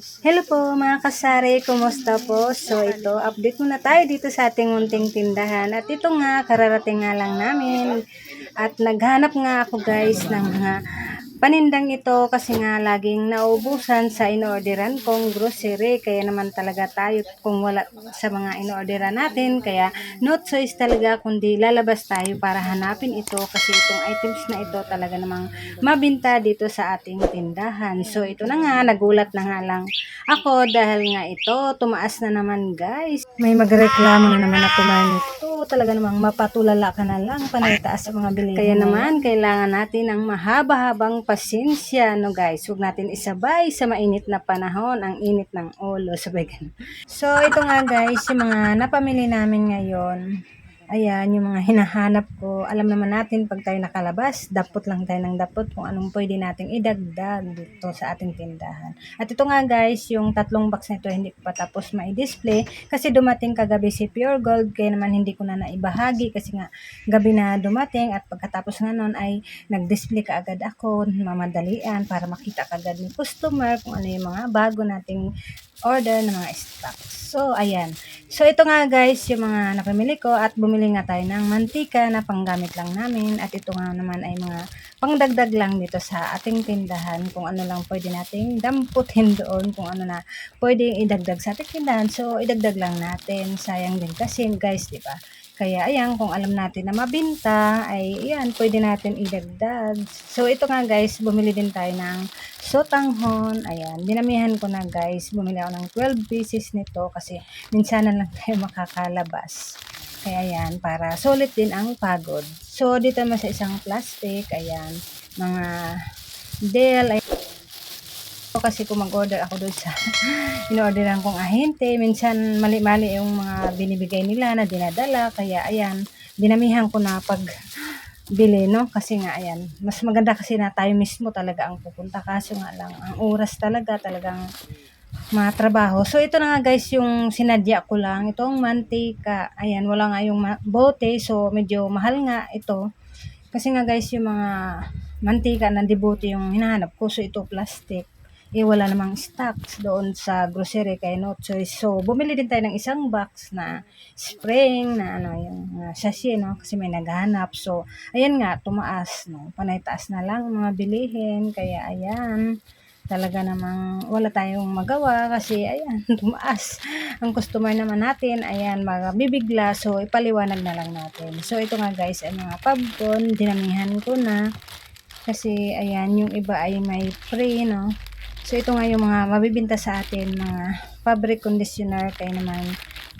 Hello po mga kasari, kumusta po? So ito, update muna tayo dito sa ating munting tindahan. At ito nga, kararating nga lang namin. At naghanap nga ako guys ng mga panindang ito kasi nga laging naubusan sa inorderan kong grocery. Kaya naman talaga tayo kung wala sa mga inorderan natin. Kaya no choice talaga kundi lalabas tayo para hanapin ito kasi itong items na ito talaga namang mabinta dito sa ating tindahan. So ito na nga, nagulat na nga lang ako dahil nga ito, tumaas na naman guys. May magreklamo na naman na tumayo. Talaga namang mapatulala ka na lang panay taas sa mga bilihin. Kaya naman, kailangan natin ng mahaba-habang pasensya, no guys. Huwag natin isabay sa mainit na panahon, ang init ng ulo. Sabay ganun. So, ito nga guys, yung mga napamili namin ngayon. Ayan, yung mga hinahanap ko. Alam naman natin, pag tayo nakalabas, dapot lang tayo ng dapot kung anong pwede nating idagdag dito sa ating tindahan. At ito nga guys, yung tatlong box nito hindi ko pa tapos ma-display kasi dumating kagabi si Pure Gold kaya naman hindi ko na naibahagi kasi nga gabi na dumating at pagkatapos nga nun ay nag-display kaagad ako, mamadalian para makita kaagad ni customer kung ano yung mga bago nating order ng mga stocks. So, ayan. So, ito nga guys, yung mga napamili ko at bumili nga tayo ng mantika na panggamit lang namin at ito nga naman ay mga pangdagdag lang dito sa ating tindahan kung ano lang pwede nating damputin doon kung ano na pwede idagdag sa ating tindahan. So, idagdag lang natin. Sayang din kasi guys, di ba? Kaya ayan, kung alam natin na mabinta, ay ayan, pwede natin idagdag. So ito nga guys, bumili din tayo ng sotanghon. Ayan, dinamihan ko na guys. Bumili ako ng 12 pieces nito kasi minsan na lang tayo makakalabas. Kaya ayan, para solid din ang pagod. So dito naman sa isang plastic, ayan, mga Dell, ayan. kasi kung mag-order ako doon sa in-orderan kong ahente, minsan mali-mali yung mga binibigay nila na dinadala, kaya ayan, dinamihan ko na pag bili, no? Kasi nga, ayan, mas maganda kasi na tayo mismo talaga ang pupunta. Kaso nga lang, ang oras talaga, talagang matrabaho. So, ito na nga guys, yung sinadya ko lang. Itong mantika. Ayan, wala nga yung bote. So, medyo mahal nga ito. Kasi nga guys, yung mga mantika ng debote yung hinahanap ko. So, ito plastic. Eh, wala namang stocks doon sa grocery kay no choice. So, bumili din tayo ng isang box na spring na ano, yung uh, sachet, no? Kasi may naghahanap. So, ayan nga, tumaas, no? Panay taas na lang ang mga bilihin. Kaya, ayan, talaga namang wala tayong magawa kasi, ayan, tumaas. Ang customer naman natin, ayan, bibigla. So, ipaliwanag na lang natin. So, ito nga guys, ay mga pabcon, dinamihan ko na. Kasi, ayan, yung iba ay may free, no? So, ito nga yung mga mabibinta sa atin, mga fabric conditioner. Kaya naman,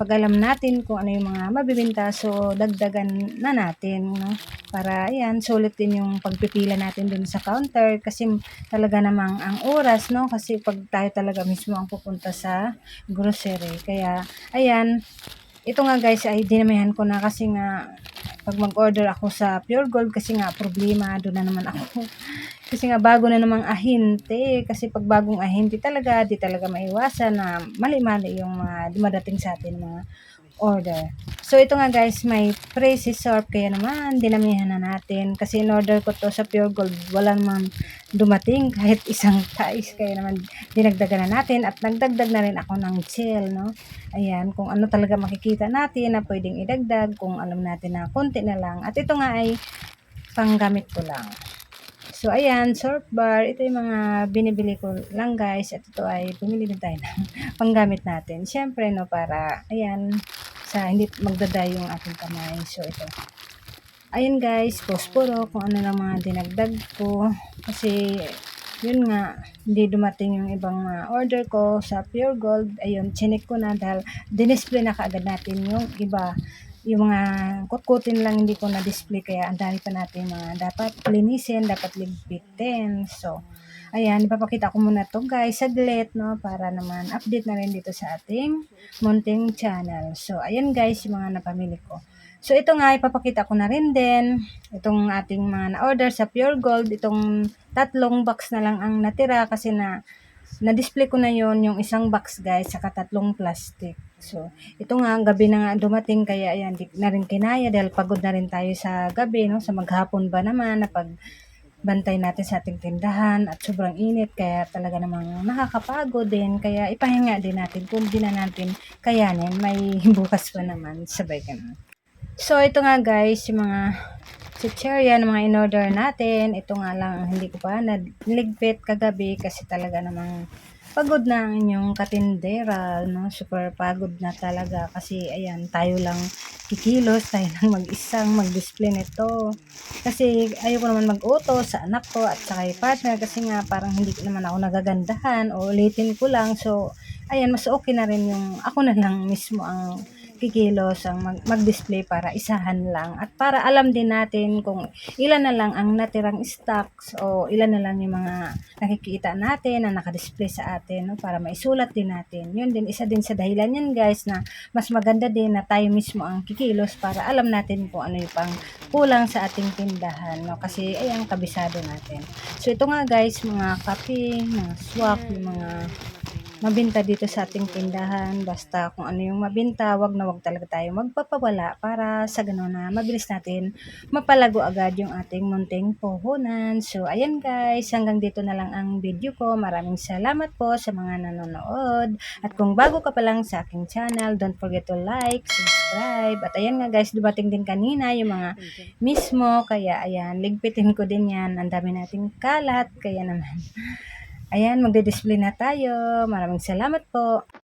pag alam natin kung ano yung mga mabibinta, so dagdagan na natin, no? Para, ayan, sulit din yung pagpipila natin dun sa counter. Kasi talaga namang ang oras, no? Kasi pag tayo talaga mismo ang pupunta sa grocery. Kaya, ayan, ito nga guys ay dinamihan ko na kasi nga pag mag-order ako sa Pure Gold kasi nga problema doon na naman ako. Kasi nga bago na namang ahente kasi pag bagong ahente talaga di talaga maiwasan na mali-mali yung mga dumadating sa atin mga order. So ito nga guys, may pre syrup kaya naman dinamihan na natin kasi in order ko to sa Pure Gold wala naman dumating kahit isang tais kaya naman dinagdagan na natin at nagdagdag na rin ako ng gel no. Ayan, kung ano talaga makikita natin na pwedeng idagdag kung alam natin na konti na lang. At ito nga ay panggamit ko lang. So, ayan, surf bar. Ito yung mga binibili ko lang, guys. At ito ay bumili din tayo ng panggamit natin. Siyempre, no, para, ayan, sa hindi magdaday yung ating kamay. So, ito. Ayan, guys, posporo, kung ano lang mga dinagdag ko. Kasi, yun nga, hindi dumating yung ibang uh, order ko sa Pure Gold. Ayun, chinik ko na dahil dinisplay na kaagad natin yung iba yung mga kutkutin lang hindi ko na-display kaya ang dami pa natin mga dapat linisin, dapat ligpitin. So, ayan, ipapakita ko muna to guys, saglit, no, para naman update na rin dito sa ating munting channel. So, ayan guys, yung mga napamili ko. So, ito nga, ipapakita ko na rin din, itong ating mga na-order sa Pure Gold, itong tatlong box na lang ang natira kasi na na-display ko na yon yung isang box guys, saka tatlong plastic. So, ito nga, gabi na nga dumating, kaya ayan, di na rin kinaya dahil pagod na rin tayo sa gabi, no? Sa maghapon ba naman, na pag bantay natin sa ating tindahan at sobrang init kaya talaga namang nakakapagod din kaya ipahinga din natin kung di na natin kayanin may bukas pa naman sabay ganun. So ito nga guys yung mga chicheria ng mga in-order natin. Ito nga lang ang hindi ko pa naligpit kagabi kasi talaga namang pagod na ang inyong katindera no? Super pagod na talaga kasi ayan tayo lang kikilos tayo lang mag-isang mag-display nito. Kasi ayoko naman mag-auto sa anak ko at saka yung partner kasi nga parang hindi naman ako nagagandahan o ulitin ko lang. So, ayan, mas okay na rin yung ako na lang mismo ang kikilos ang mag- mag-display para isahan lang. At para alam din natin kung ilan na lang ang natirang stocks o ilan na lang yung mga nakikita natin na nakadisplay sa atin no, para maisulat din natin. Yun din, isa din sa dahilan yan guys na mas maganda din na tayo mismo ang kikilos para alam natin kung ano yung pang kulang sa ating tindahan no? Kasi ayan kabisado natin. So ito nga guys mga kape mga swak yung mga mabinta dito sa ating tindahan basta kung ano yung mabinta wag na wag talaga tayo magpapawala para sa ganun na mabilis natin mapalago agad yung ating munting puhunan so ayan guys hanggang dito na lang ang video ko maraming salamat po sa mga nanonood at kung bago ka pa lang sa aking channel don't forget to like subscribe at ayan nga guys dumating din kanina yung mga mismo. Kaya ayan, ligpitin ko din yan. Ang dami nating kalat. Kaya naman, ayan, magde-display na tayo. Maraming salamat po.